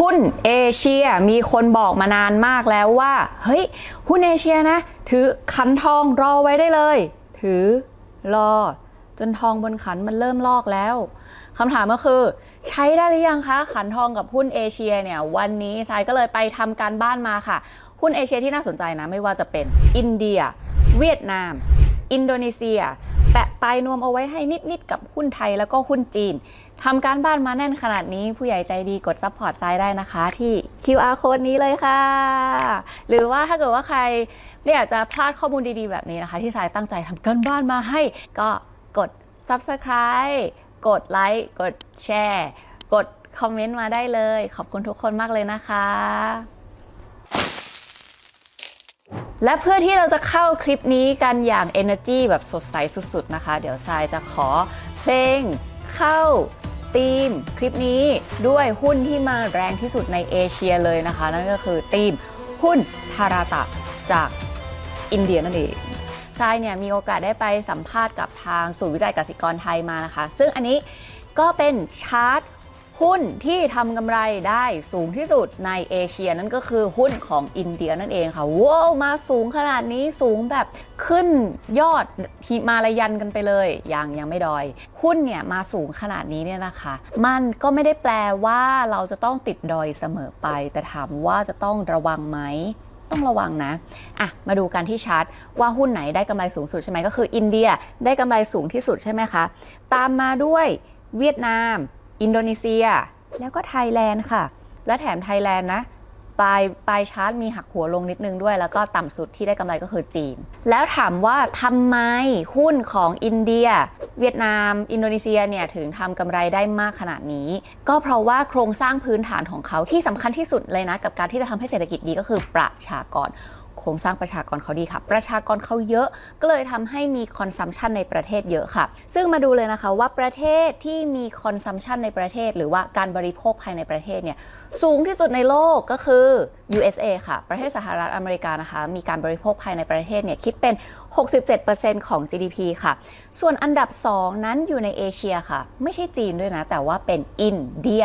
หุ้นเอเชียมีคนบอกมานานมากแล้วว่า เฮ้ย หุ้นเอเชียนะ ถือขันทองรอไว้ได้เลย ถือรอ จนทองบนขันมันเริ่มลอกแล้วคำถามก็คือ ใช้ได้หรือยังคะขันทองกับหุ้นเอเชียเนี่ยวันนี้ทรายก็เลยไปทำการบ้านมาค่ะ หุ้นเอเชียที่น่าสนใจนะไม่ว่าจะเป็นอินเดีย เวียดนาม อินโดนีเซีย แปะปลายนวมเอาไว้ให้นิด ๆ กับหุ้นไทยแล้วก็หุ้นจีนทำการบ้านมาแน่นขนาดนี้ผู้ใหญ่ใจดีกดซัพพอร์ตไซด์ได้นะคะ ที่ QR code นี้เลยค่ะ หรือว่าถ้าเกิดว่าใครไม่อยากจะพลาดข้อมูลดี ๆ แบบนี้นะคะ ที่สายตั้งใจทำการบ้านมาให้ ก็กด Subscribe กดไลค์กดแชร์กดคอมเมนต์มาได้เลย ขอบคุณทุกคนมากเลยนะคะ และเพื่อที่เราจะเข้าคลิปนี้กันอย่าง Energy แบบสดใสสุดๆนะคะ เดี๋ยวทรายจะขอเพลงเข้าธีมคลิปนี้ด้วยหุ้นที่มาแรงที่สุดในเอเชียเลยนะคะ นั่นก็คือธีมหุ้นทาราตะจากอินเดียนั่นเองทรายเนี่ยมีโอกาสได้ไปสัมภาษณ์กับทางศูนย์วิจัยกสิกรไทยมานะคะ ซึ่งอันนี้ก็เป็นชาร์ต หุ้นที่ทำกำไรได้สูงที่สุดในเอเชียนั่นก็คือหุ้นของอินเดียนั่นเองค่ะว้าวมาสูงขนาดนี้สูงแบบขึ้นยอดหิมาลายันกันไปเลยยังยังไม่ดอย หุ้นเนี่ยมาสูงขนาดนี้เนี่ยนะคะ มันก็ไม่ได้แปลว่าเราจะต้องติดดอยเสมอไป แต่ถามว่าจะต้องระวังไหมต้องระวังนะ อะ มาดูกันที่ชาร์ตว่าหุ้นไหนได้กำไรสูงสุดใช่ไหมก็คืออินเดียได้กำไรสูงที่สุดใช่ไหมคะ ตามมาด้วยเวียดนาม อินโดนีเซีย แล้วก็ไทยแลนด์ค่ะ และแถมไทยแลนด์นะปลายปลายชาร์ตมีหักหัวลงนิดนึงด้วย แล้วก็ต่ำสุดที่ได้กำไรก็คือจีน แล้วถามว่าทำไมหุ้นของอินเดีย เวียดนาม อินโดนีเซียเนี่ยถึงทำกำไรได้มากขนาดนี้ ก็เพราะว่าโครงสร้างพื้นฐานของเขาที่สำคัญที่สุดเลยนะ กับการที่จะทำให้เศรษฐกิจดีก็คือประชากร โครงสร้างประชากรเขาดีค่ะ ประชากรเขาเยอะก็เลยทำให้มีคอนซัมชันในประเทศเยอะค่ะ ซึ่งมาดูเลยนะคะว่าประเทศที่มีคอนซัมชันในประเทศ หรือว่าการบริโภคภายในประเทศเนี่ยสูงที่สุดในโลกก็คือ USA ค่ะ ประเทศสหรัฐอเมริกานะคะ มีการบริโภคภายในประเทศเนี่ยคิดเป็น 67%ของ GDP ค่ะ ส่วนอันดับ 2 นั้นอยู่ในเอเชียค่ะ ไม่ใช่จีนด้วยนะ แต่ว่าเป็นอินเดีย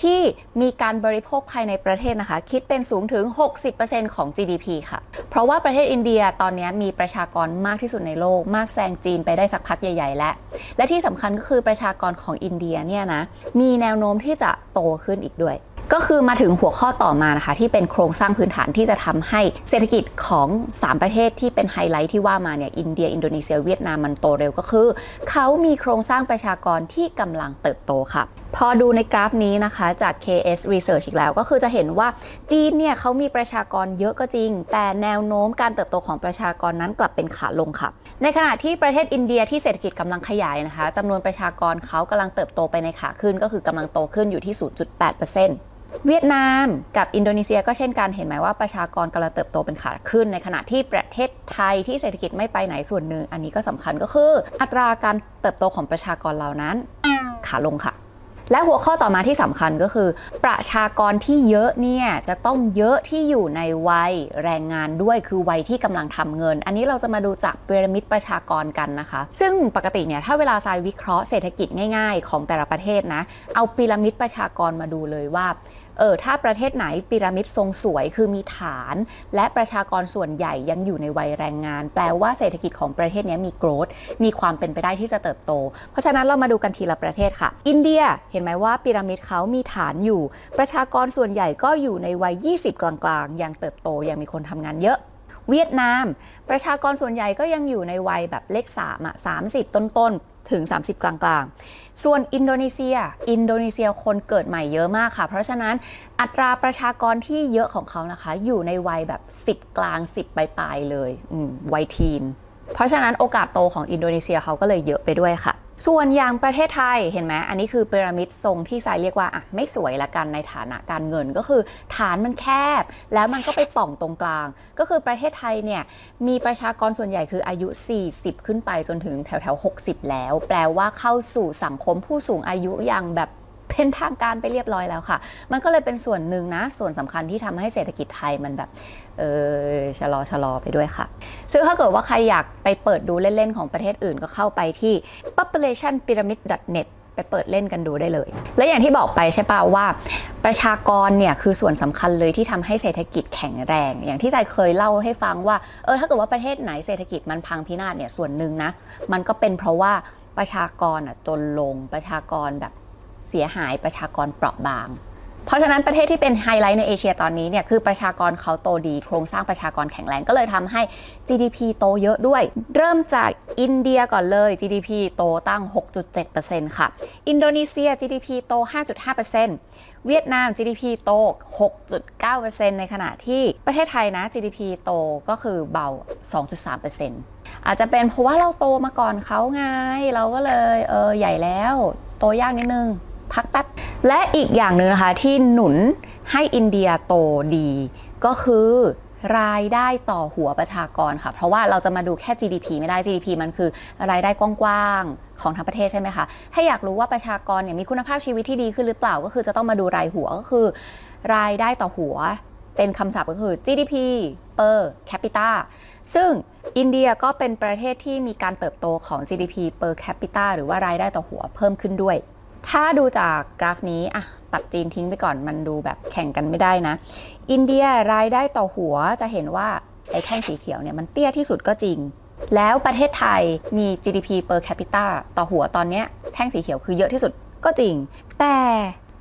ที่มีการบริโภคภายในประเทศนะคะ คิดเป็นสูงถึง 60%ของ GDP ค่ะเพราะว่าประเทศอินเดียตอนนี้มีประชากรมากที่สุดในโลก มากแซงจีนไปได้สักพักใหญ่ ๆ แล้ว และที่สำคัญก็คือประชากรของอินเดียเนี่ยนะมีแนวโน้มที่จะโตขึ้นอีกด้วยก็คือมาถึงหัวข้อต่อมานะคะ ที่เป็นโครงสร้างพื้นฐานที่จะทำให้เศรษฐกิจของ 3 ประเทศที่เป็นไฮไลท์ที่ว่ามาเนี่ยอินเดีย อินโดนีเซียเวียดนามมันโตเร็วก็คือ เขามีโครงสร้างประชากรที่กำลังเติบโตค่ะ พอดูในกราฟนี้นะคะจาก KS Research อีกแล้วก็คือจะเห็นว่าจีนเนี่ยเขามีประชากรเยอะก็จริง แต่แนวโน้มการเติบโตของประชากรนั้นกลับเป็นขาลงค่ะ ในขณะที่ประเทศอินเดียที่เศรษฐกิจกำลังขยายนะคะจำนวนประชากรเขากำลังเติบโตไปในขาขึ้น ก็คือกำลังโตขึ้นอยู่ที่ 0.8%เวียดนามกับอินโดนีเซียก็เช่นกันเห็นไหมว่าประชากรกำลังเติบโตเป็นขาขึ้น ในขณะที่ประเทศไทยที่เศรษฐกิจไม่ไปไหนส่วนหนึ่ง อันนี้ก็สำคัญก็คือ อัตราการเติบโตของประชากรเรานั้น ขาลงค่ะ และหัวข้อต่อมาที่สำคัญก็คือ ประชากรที่เยอะเนี่ยจะต้องเยอะที่อยู่ในวัยแรงงานด้วยคือวัยที่กำลังทำเงิน อันนี้เราจะมาดูจากพีระมิดประชากรกันนะคะ ซึ่งปกติเนี่ยถ้าเวลาทรายวิเคราะห์เศรษฐกิจง่ายๆ ของแต่ละประเทศนะเอาพีระมิดประชากรมาดูเลยว่า เออถ้าประเทศไหนพีระมิดทรงสวยคือมีฐาน และประชากรส่วนใหญ่ยังอยู่ในวัยแรงงาน แปลว่าเศรษฐกิจของประเทศนี้มีโกรธมีความเป็นไปได้ที่จะเติบโต เพราะฉะนั้นเรามาดูกันทีละประเทศค่ะ อินเดียเห็นไหมว่าพีระมิดเขามีฐานอยู่ ประชากรส่วนใหญ่ก็อยู่ในวัย 20 กลางๆ ยังเติบโตยังมีคนทำงานเยอะ เวียดนาม ประชากรส่วนใหญ่ก็ยังอยู่ในวัยแบบเลข3อะ30 ต้นๆ ถึง 30 กลางๆ ส่วนอินโดนีเซีย อินโดนีเซียคนเกิดใหม่เยอะมากค่ะ เพราะฉะนั้นอัตราประชากรที่เยอะของเขานะคะ อยู่ในวัยแบบ 10 กลาง 10 ปลายๆเลยวัยทีน เพราะฉะนั้นโอกาสโตของอินโดนีเซียเขาก็เลยเยอะไปด้วยค่ะ ส่วนอย่างประเทศไทยเห็นไหมอันนี้คือพีระมิดทรงที่สายเรียกว่าอะไม่สวยละกันในฐานะการเงินก็คือฐานมันแคบ แล้วมันก็ไปป่องตรงกลาง ก็คือประเทศไทยเนี่ยมีประชากรส่วนใหญ่คืออายุ 40 ขึ้นไปจนถึงแถวแถว60 แล้ว แปลว่าเข้าสู่สังคมผู้สูงอายุอย่างแบบ เป็นทางการไปเรียบร้อยแล้วค่ะ มันก็เลยเป็นส่วนหนึ่งนะ ส่วนสำคัญที่ทำให้เศรษฐกิจไทยมันแบบเออชะลอชะลอไปด้วยค่ะ ซึ่งถ้าเกิดว่าใครอยากไปเปิดดูเล่น ๆ ของประเทศอื่นก็เข้าไปที่ populationpyramid.net ไปเปิดเล่นกันดูได้เลย และอย่างที่บอกไปใช่ป่าว่า ประชากรเนี่ยคือส่วนสำคัญเลยที่ทำให้เศรษฐกิจแข็งแรง อย่างที่ใจเคยเล่าให้ฟังว่าเออถ้าเกิดว่าประเทศไหนเศรษฐกิจมันพังพินาศเนี่ยส่วนหนึ่งนะมันก็เป็นเพราะว่าประชากรอะจนลงประชากรแบบ เสียหายประชากรเปราะบาง เพราะฉะนั้นประเทศที่เป็นไฮไลท์ในเอเชียตอนนี้เนี่ยคือประชากรเขาโตดี โครงสร้างประชากรแข็งแรงก็เลยทำให้ GDP โตเยอะด้วย เริ่มจากอินเดียก่อนเลย GDP โตตั้ง 6.7%ค่ะ อินโดนีเซีย GDP โต 5.5%เวียดนาม GDP โต 6.9%ในขณะที่ประเทศไทยนะ GDP โตก็คือเบา 2.3%อาจจะเป็นเพราะว่าเราโตมาก่อนเขาไง เราก็เลยเออใหญ่แล้ว โตยากนิดนึง พักแป๊บ และอีกอย่างหนึ่งนะคะที่หนุนให้อินเดียโตดีก็คือรายได้ต่อหัวประชากรค่ะ เพราะว่าเราจะมาดูแค่ GDP ไม่ได้ GDP มันคือรายได้กว้างๆของทั้งประเทศใช่ไหมคะ ถ้าอยากรู้ว่าประชากรเนี่ยมีคุณภาพชีวิตที่ดีขึ้นหรือเปล่า ก็คือจะต้องมาดูรายหัวก็คือ รายได้ต่อหัวเป็นคำศัพท์ก็คือ GDP per capita ซึ่งอินเดียก็เป็นประเทศที่มีการเติบโตของ GDP per capita หรือว่ารายได้ต่อหัวเพิ่มขึ้นด้วย ถ้าดูจากกราฟนี้อะตัดจีนทิ้งไปก่อนมันดูแบบแข่งกันไม่ได้นะ อินเดียรายได้ต่อหัวจะเห็นว่าไอ้แท่งสีเขียวเนี่ยมันเตี้ยที่สุดก็จริง แล้วประเทศไทยมี GDP per capita ต่อหัวตอนนี้แท่งสีเขียวคือเยอะที่สุดก็จริง แต่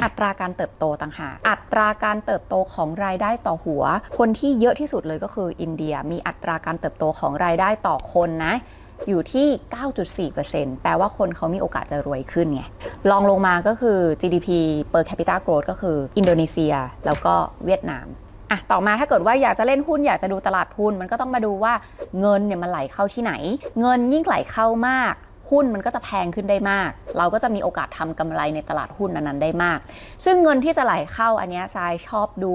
อัตราการเติบโตต่างหาก อัตราการเติบโตของรายได้ต่อหัว คนที่เยอะที่สุดเลยก็คืออินเดีย มีอัตราการเติบโตของรายได้ต่อคนนะ อยู่ที่ 9.4%แปลว่าคนเขามีโอกาสจะรวยขึ้นไงลองลงมาก็คือ GDP per capita growth ก็คืออินโดนีเซีย แล้วก็เวียดนามอะต่อมาถ้าเกิดว่าอยากจะเล่นหุ้นอยากจะดูตลาดหุ้นมันก็ต้องมาดูว่าเงินเนี่ยมันไหลเข้าที่ไหน เงินยิ่งไหลเข้ามากหุ้นมันก็จะแพงขึ้นได้มาก เราก็จะมีโอกาสทำกำไรในตลาดหุ้นนั้นๆได้มาก ซึ่งเงินที่จะไหลเข้าอันเนี้ยทรายชอบดู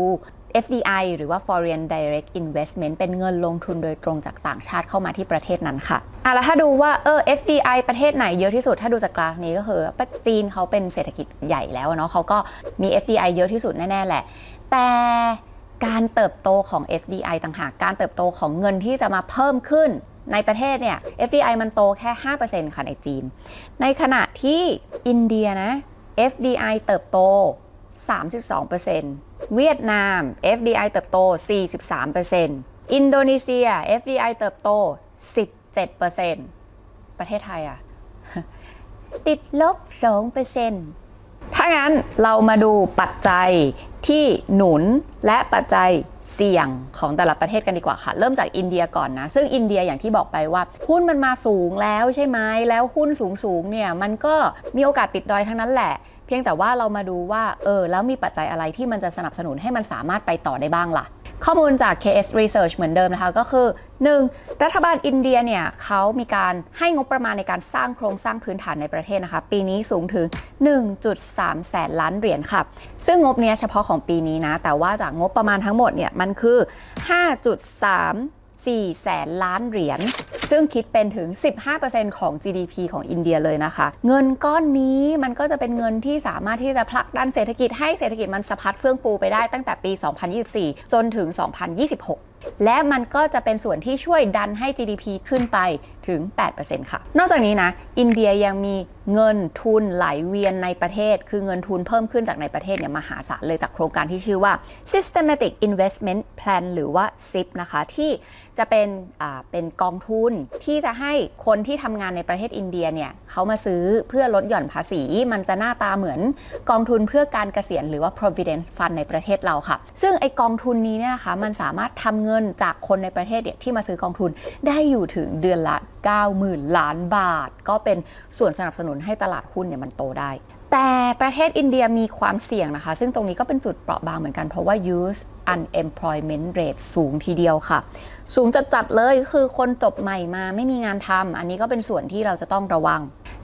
FDI หรือว่า Foreign Direct Investment เป็นเงินลงทุนโดยตรงจากต่างชาติเข้ามาที่ประเทศนั้นค่ะอะแล้วถ้าดูว่าเออ FDI ประเทศไหนเยอะที่สุด ถ้าดูจากกราฟนี้ก็คือประจีนเขาเป็นเศรษฐกิจใหญ่แล้วเนาะเขาก็มี FDI เยอะที่สุดแน่ ๆ แหละ แต่การเติบโตของ FDI ต่างหาก การเติบโตของเงินที่จะมาเพิ่มขึ้นในประเทศเนี่ย FDI มันโตแค่ 5%ค่ะในจีน ในขณะที่อินเดียนะ FDI เติบโต 32%เวียดนาม FDI เติบโต 43%อินโดนีเซีย FDI เติบโต 17%ประเทศไทยอะติดลบ 2%ถ้างั้นเรามาดูปัจจัยที่หนุนและปัจจัยเสี่ยงของแต่ละประเทศกันดีกว่าค่ะ เริ่มจากอินเดียก่อนนะ ซึ่งอินเดียอย่างที่บอกไปว่า หุ้นมันมาสูงแล้วใช่ไหมแล้วหุ้นสูงสูงๆเนี่ยมันก็มีโอกาสติดดอยทั้งนั้นแหละ เพียงแต่ว่าเรามาดูว่าเออแล้วมีปัจจัยอะไรที่มันจะสนับสนุนให้มันสามารถไปต่อได้บ้างล่ะ ข้อมูลจาก KS Research เหมือนเดิมนะคะ ก็คือ 1. รัฐบาลอินเดียเนี่ยเขามีการให้งบประมาณในการสร้างโครงสร้างพื้นฐานในประเทศนะคะ ปีนี้สูงถึง 1.3 แสนล้านเหรียญค่ะ ซึ่งงบเนี้ยเฉพาะของปีนี้นะ แต่ว่าจากงบประมาณทั้งหมดเนี่ยมันคือ 5.3 4แสนล้านเหรียญ ซึ่งคิดเป็นถึง 15%ของ GDP ของอินเดียเลยนะคะ เงินก้อนนี้มันก็จะเป็นเงินที่สามารถที่จะผลักดันเศรษฐกิจให้เศรษฐกิจมันสะพัดเฟื่องฟูไปได้ตั้งแต่ปี 2024 จนถึง 2026 และมันก็จะเป็นส่วนที่ช่วยดันให้ GDP ขึ้นไปถึง 8%ค่ะ นอกจากนี้นะ อินเดียยังมีเงินทุนไหลเวียนในประเทศ คือเงินทุนเพิ่มขึ้นจากในประเทศเนี่ยมหาศาลเลยจากโครงการที่ชื่อว่า Systematic Investment Plan หรือว่า SIP นะคะ ที่จะเป็นเป็นกองทุนที่จะให้คนที่ทำงานในประเทศอินเดียเนี่ยเขามาซื้อเพื่อลดหย่อนภาษี มันจะหน้าตาเหมือนกองทุนเพื่อการเกษียณหรือว่า provident fund ในประเทศเราค่ะ ซึ่งไอกองทุนนี้เนี่ยนะคะมันสามารถทำเงินจากคนในประเทศเนี่ยที่มาซื้อกองทุนได้อยู่ถึงเดือนละ 90,000 ล้านบาท ก็เป็นส่วนสนับสนุนให้ตลาดหุ้นเนี่ยมันโตได้ แต่ประเทศอินเดียมีความเสี่ยงนะคะ ซึ่งตรงนี้ก็เป็นจุดเปราะบางเหมือนกันเพราะว่า youth unemployment rate สูงทีเดียวค่ะ สูงจัดๆเลยคือคนจบใหม่มาไม่มีงานทำอันนี้ก็เป็นส่วนที่เราจะต้องระวัง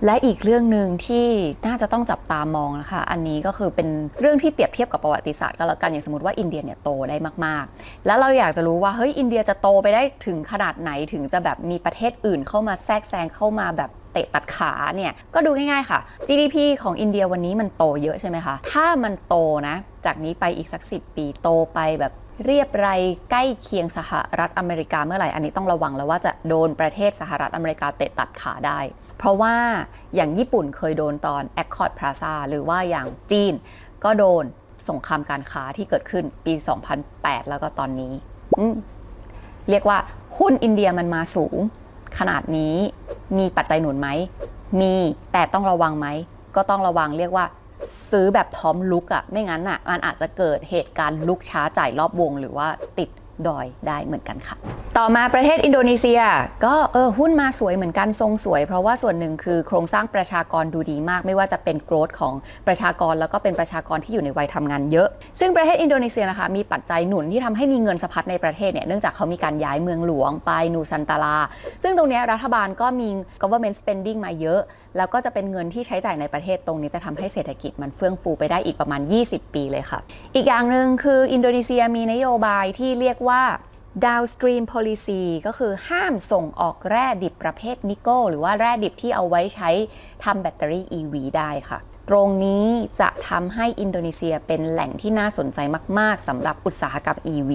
และอีกเรื่องหนึ่งที่น่าจะต้องจับตามองนะคะ อันนี้ก็คือเป็นเรื่องที่เปรียบเทียบกับประวัติศาสตร์ก็แล้วกันอย่างสมมติว่าอินเดียเนี่ยโตได้มากๆ แล้วเราอยากจะรู้ว่าเฮ้ยอินเดียจะโตไปได้ถึงขนาดไหนถึงจะแบบมีประเทศอื่นเข้ามาแทรกแซงเข้ามาแบบ เตะตัดขาเนี่ยก็ดูง่ายๆค่ะ GDP ของอินเดียวันนี้มันโตเยอะใช่ไหมคะ ถ้ามันโตนะ จากนี้ไปอีกสัก 10 ปีโตไปแบบเรียบไรใกล้เคียงสหรัฐอเมริกาเมื่อไหร่ อันนี้ต้องระวังแล้วว่าจะโดนประเทศสหรัฐอเมริกาเตะตัดขาได้ เพราะว่าอย่างญี่ปุ่นเคยโดนตอน Accord Plaza หรือว่าอย่างจีน ก็โดนสงครามการค้าที่เกิดขึ้นปี 2008 แล้วก็ตอนนี้ เรียกว่าหุ้นอินเดียมันมาสูง ขนาดนี้ มีปัจจัยหนุนไหม มีแต่ต้องระวังไหม ก็ต้องระวังเรียกว่า ซื้อแบบพร้อมลุกอะ่ะไม่งั้นอะมันอาจจะเกิดเหตุการณ์ลุกช้าจ่ายรอบวง หรือว่าติดดอยได้เหมือนกันค่ะ ต่อมาประเทศอินโดนีเซีย ก็เออหุ้นมาสวยเหมือนกันทรงสวย เพราะว่าส่วนหนึ่งคือโครงสร้างประชากรดูดีมาก ไม่ว่าจะเป็นโกรธของประชากรแล้วก็เป็นประชากรที่อยู่ในวัยทำงานเยอะ ซึ่งประเทศอินโดนีเซียนะคะมีปัจจัยหนุนที่ทำให้มีเงินสะพัดในประเทศเนี่ยเนื่องจากเขามีการย้ายเมืองหลวงไปนูซันตารา ซึ่งตรงนี้รัฐบาลก็มี government spending มาเยอะ แล้วก็จะเป็นเงินที่ใช้จ่ายในประเทศตรงนี้จะทำให้เศรษฐกิจมันเฟื่องฟูไปได้อีกประมาณ 20 ปีเลยค่ะ อีกอย่างหนึ่งคืออินโดนีเซียมีนโยบายที่เรียกว่า downstream policy ก็คือห้ามส่งออกแร่ดิบประเภทนิกเกิลหรือว่าแร่ดิบที่เอาไว้ใช้ทำแบตเตอรี่ EV ได้ค่ะ ตรงนี้จะทำให้อินโดนีเซียเป็นแหล่งที่น่าสนใจมาก ๆสำหรับอุตสาหกรรม EV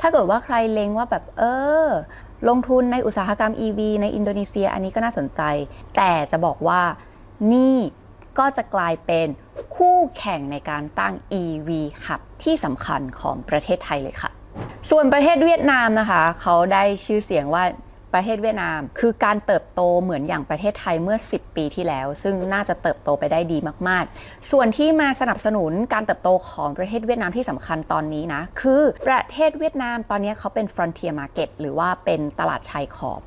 ถ้าเกิดว่าใครเล็งว่าแบบเออ ลงทุนในอุตสาหกรรม EV ในอินโดนีเซียอันนี้ก็น่าสนใจ แต่จะบอกว่านี่ก็จะกลายเป็นคู่แข่งในการตั้ง EV ขับที่สำคัญของประเทศไทยเลยค่ะ ส่วนประเทศเวียดนามนะคะ เขาได้ชื่อเสียงว่าประเทศเวียดนาม คือการเติบโตเหมือนอย่างประเทศไทยเมื่อ 10 ปีที่แล้ว ซึ่งน่าจะเติบโตไปได้ดีมาก ๆ ส่วนที่มาสนับสนุนการเติบโตของประเทศเวียดนามที่สำคัญตอนนี้นะคือประเทศเวียดนามตอนนี้เขาเป็น frontier market หรือว่าเป็นตลาดชายขอบ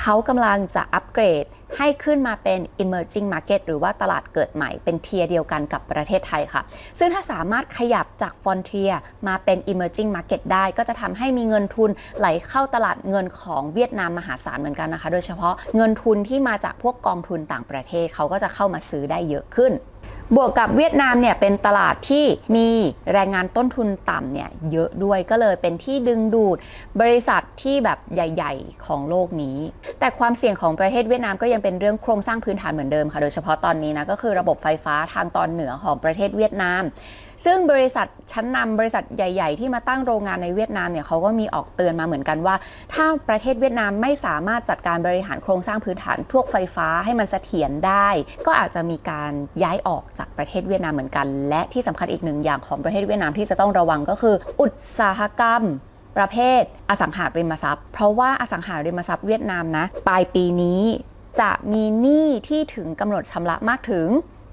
เขากำลังจะอัปเกรด ให้ขึ้นมาเป็น emerging market หรือว่าตลาดเกิดใหม่เป็นเทียเดียวกันกับประเทศไทยค่ะ ซึ่งถ้าสามารถขยับจาก frontier มาเป็น emerging market ได้ก็จะทำให้มีเงินทุนไหลเข้าตลาดเงินของเวียดนามมหาศาลเหมือนกันนะคะ โดยเฉพาะเงินทุนที่มาจากพวกกองทุนต่างประเทศเขาก็จะเข้ามาซื้อได้เยอะขึ้น บวกกับเวียดนามเนี่ยเป็นตลาดที่มีแรงงานต้นทุนต่ำเนี่ยเยอะด้วยก็เลยเป็นที่ดึงดูดบริษัทที่แบบใหญ่ ๆ ของโลกนี้ แต่ความเสี่ยงของประเทศเวียดนามก็ยังเป็นเรื่องโครงสร้างพื้นฐานเหมือนเดิมค่ะโดยเฉพาะตอนนี้นะก็คือระบบไฟฟ้าทางตอนเหนือของประเทศเวียดนาม ซึ่งบริษัทชั้นนำบริษัทใหญ่ ๆ ที่มาตั้งโรงงานในเวียดนามเนี่ยเขาก็มีออกเตือนมาเหมือนกันว่า ถ้าประเทศเวียดนามไม่สามารถจัดการบริหารโครงสร้างพื้นฐานพวกไฟฟ้าให้มันเสถียรได้ ก็อาจจะมีการย้ายออกจากประเทศเวียดนามเหมือนกัน และที่สำคัญอีกหนึ่งอย่างของประเทศเวียดนามที่จะต้องระวังก็คือ อุตสาหกรรมประเภทอสังหาริมทรัพย์ เพราะว่าอสังหาริมทรัพย์เวียดนามนะ ปลายปีนี้จะมีหนี้ที่ถึงกำหนดชำระมากถึง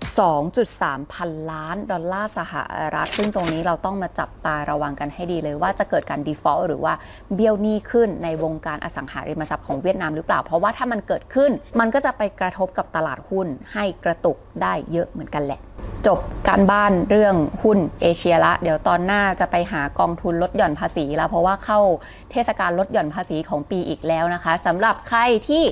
2.3 พันล้านดอลลาร์สหรัฐ ซึ่งตรงนี้เราต้องมาจับตาระวังกันให้ดีเลยว่าจะเกิดการ default หรือว่าเบี้ยวหนี้ขึ้นในวงการอสังหาริมทรัพย์ของเวียดนามหรือเปล่า เพราะว่าถ้ามันเกิดขึ้น มันก็จะไปกระทบกับตลาดหุ้นให้กระตุกได้เยอะเหมือนกันแหละ จบการบ้านเรื่องหุ้นเอเชียละ เดี๋ยวตอนหน้าจะไปหากองทุนลดหย่อนภาษีแล้วเพราะว่าเข้าเทศกาลลดหย่อนภาษีของปีอีกแล้วนะคะสำหรับใครที่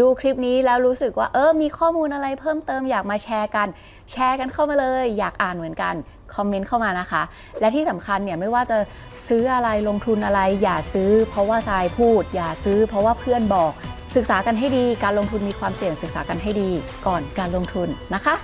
ดูคลิปนี้แล้วรู้สึกว่าเออมีข้อมูลอะไรเพิ่มเติมอยากมาแชร์กัน แชร์กันเข้ามาเลย อยากอ่านเหมือนกันคอมเมนต์เข้ามานะคะ และที่สำคัญเนี่ยไม่ว่าจะซื้ออะไรลงทุนอะไร อย่าซื้อ เพราะว่าทรายพูด อย่าซื้อ เพราะว่าเพื่อนบอก ศึกษากันให้ดี การลงทุนมีความเสี่ยงศึกษากันให้ดี ก่อนการลงทุนนะคะ